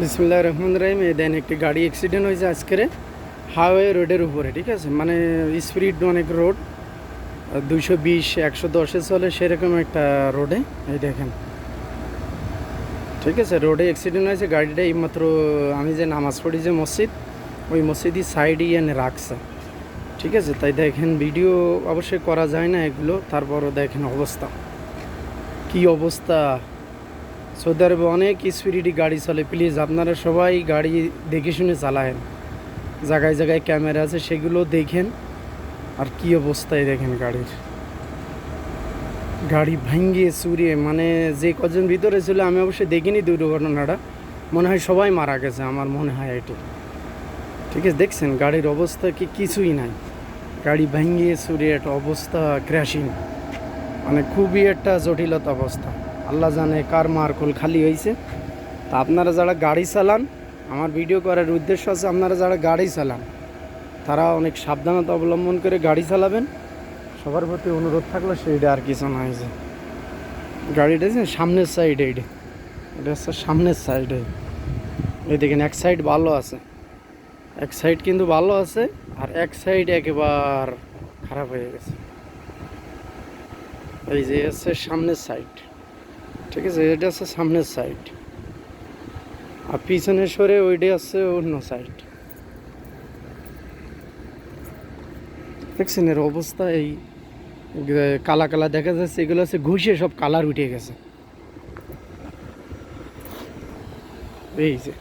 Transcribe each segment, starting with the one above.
বিসমুল্লাহ রহমান রাহিম, এই দেন একটি গাড়ি অ্যাক্সিডেন্ট হয়েছে আজকের হাইওয়ে রোডের উপরে, ঠিক আছে? মানে স্পিড অনেক রোড দুইশো বিশ, একশো দশে চলে সেরকম একটা রোডে এই দেখেন। ঠিক আছে? রোডে অ্যাক্সিডেন্ট হয়েছে, গাড়িটা এইমাত্র আমি যে নামাজ পড়ি যে মসজিদ, ওই মসজিদের সাইডই এনে রাখছে। ঠিক আছে? তাই দেখেন ভিডিও অবশ্যই করা যায় না এগুলো, তারপরও দেখেন অবস্থা। কি অবস্থা? সৌদি আরবে অনেক স্পিরিটি গাড়ি চলে। প্লিজ আপনারা সবাই গাড়ি দেখে শুনে চালায়েন। জায়গায় জায়গায় ক্যামেরা আছে, সেগুলো দেখেন। আর কি অবস্থায় দেখেন গাড়ির। গাড়ি ভাঙ্গিয়ে চুরিয়ে মানে যে কজন ভিতরে ছিল, আমি অবশ্যই দেখিনি দুর্ঘটনাটা। মনে হয় সবাই মারা গেছে, আমার মনে হয় এটি। ঠিক আছে, দেখছেন গাড়ির অবস্থা কি কিছুই নাই। গাড়ি ভাঙ্গিয়ে চুরিয়ে একটা অবস্থা ক্র্যাশিং মানে খুবই একটা জটিলতা অবস্থা। আল্লাহ জানে কার মারকুল খালি হয়েছে তা আপনারা যারা গাড়ি চালান, আমার ভিডিও করার উদ্দেশ্য আছে আপনারা যারা গাড়ি চালান, তারা অনেক সাবধানতা অবলম্বন করে গাড়ি চালাবেন। সবার প্রতি অনুরোধ থাকল সেইটা আর কিছু না হয়েছে। গাড়িটা যে সামনের সাইডে এইটা এটা হচ্ছে সামনের সাইডে এই দেখেন, এক সাইড ভালো আছে। এক সাইড কিন্তু ভালো আছে, আর এক সাইড একেবার খারাপ হয়ে গেছে। এই যে হচ্ছে সামনের সাইড ঠিক আছে, এটা হচ্ছে সামনের সাইড আর পিছনে সরে ওইটা আছে অন্য সাইড দেখছেন এর অবস্থা এই কালা কালা দেখা যাচ্ছে, এগুলো হচ্ছে ঘুষে সব কালার উঠে গেছে। এই যে।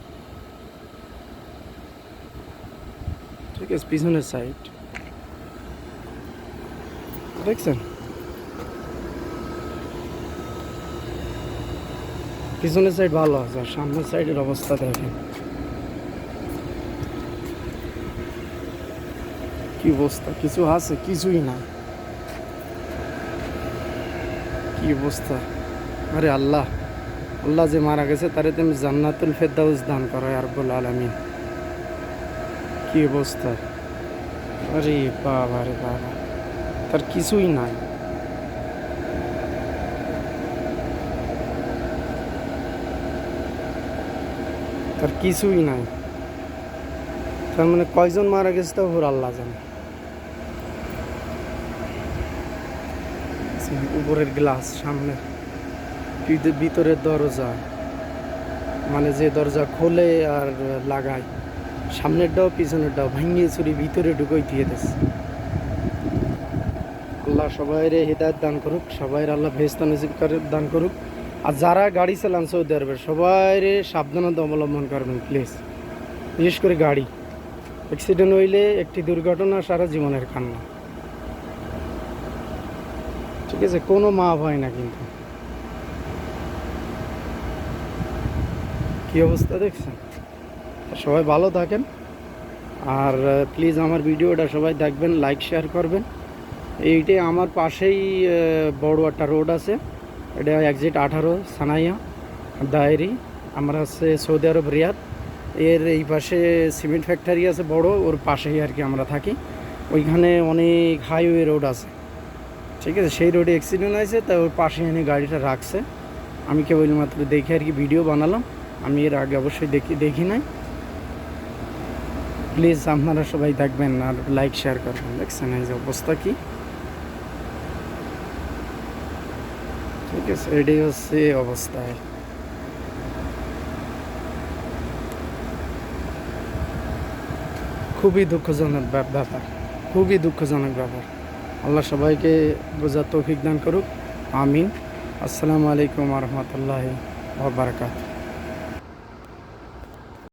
ঠিক আছে, পিছনের সাইড দেখছেন? পিছনের সাইড ভালো আছে, আর সামনের সাইডের অবস্থা দেখেন। কি অবস্থা? কিছু আছে? কিছুই না কি অবস্থা? আরে আল্লাহ। আল্লাহ যে মারা গেছে, তারে তুমি জান্নাতুল ফেরদাউস দান করো আর আরবুল আলমিন। কি অবস্থা? আরে বাবা রে বাবা। তার কিছুই নাই তার কিছুই নাই। তার মানে কয়জন মারা গেছে তা ওর আল্লাহ জানে। উপরের গ্লাস সামনে ভিতরের দরজা মানে যে দরজা খোলে আর লাগায়, সামনেরটাও পিছনেরটাও ভাঙিয়ে চুরি ভিতরে ঢুকোই দিয়ে দিস আল্লাহ সবাইরে হৃদায়ত দান করুক সবাই আল্লাহ ভেস্তা নসিব করে দান করুক। আর যারা গাড়ি চালান সৌদি আরবের, সবাইরে সাবধানতা অবলম্বন করবেন প্লিজ বিশেষ করে গাড়ি। অ্যাক্সিডেন্ট হইলে একটি দুর্ঘটনা সারা জীবনের কান্না। ঠিক আছে, কোনো মাপ হয় না কিন্তু। কি অবস্থা দেখছেন? সবাই ভালো থাকেন। আর প্লিজ আমার ভিডিওটা সবাই দেখবেন লাইক শেয়ার করবেন। এইটাই আমার পাশেই বড় একটা রোড আছে। এটা এক্সিট আঠারো, সানাইয়া, দায়েরি, আমরা হচ্ছে সৌদি আরব, রিয়াদ। এর এই পাশে সিমেন্ট ফ্যাক্টরি আছে বড়, ওর পাশেই আর কি আমরা থাকি। ওইখানে অনেক হাইওয়ে রোড আছে। ঠিক আছে, সেই রোডে অ্যাক্সিডেন্ট হয়েছে, তা ওর পাশে এনে গাড়িটা রাখছে। আমি কেবলমাত্র দেখে আর কি ভিডিও বানালাম। আমি এর আগে অবশ্যই দেখি দেখি নাই। প্লিজ আপনারা সবাই দেখবেন আর লাইক শেয়ার করবেন। দেখছেন এই যে অবস্থা কি? ঠিক আছে। এটাই হচ্ছে অবস্থায় খুবই দুঃখজনক ব্যাপ- ব্যাপার, খুবই দুঃখজনক ব্যাপার। আল্লাহ সবাইকে বোঝার তৌফিক দান করুক, আমিন। আসসালামু আলাইকুম রহমতুল্লাহ বারকাত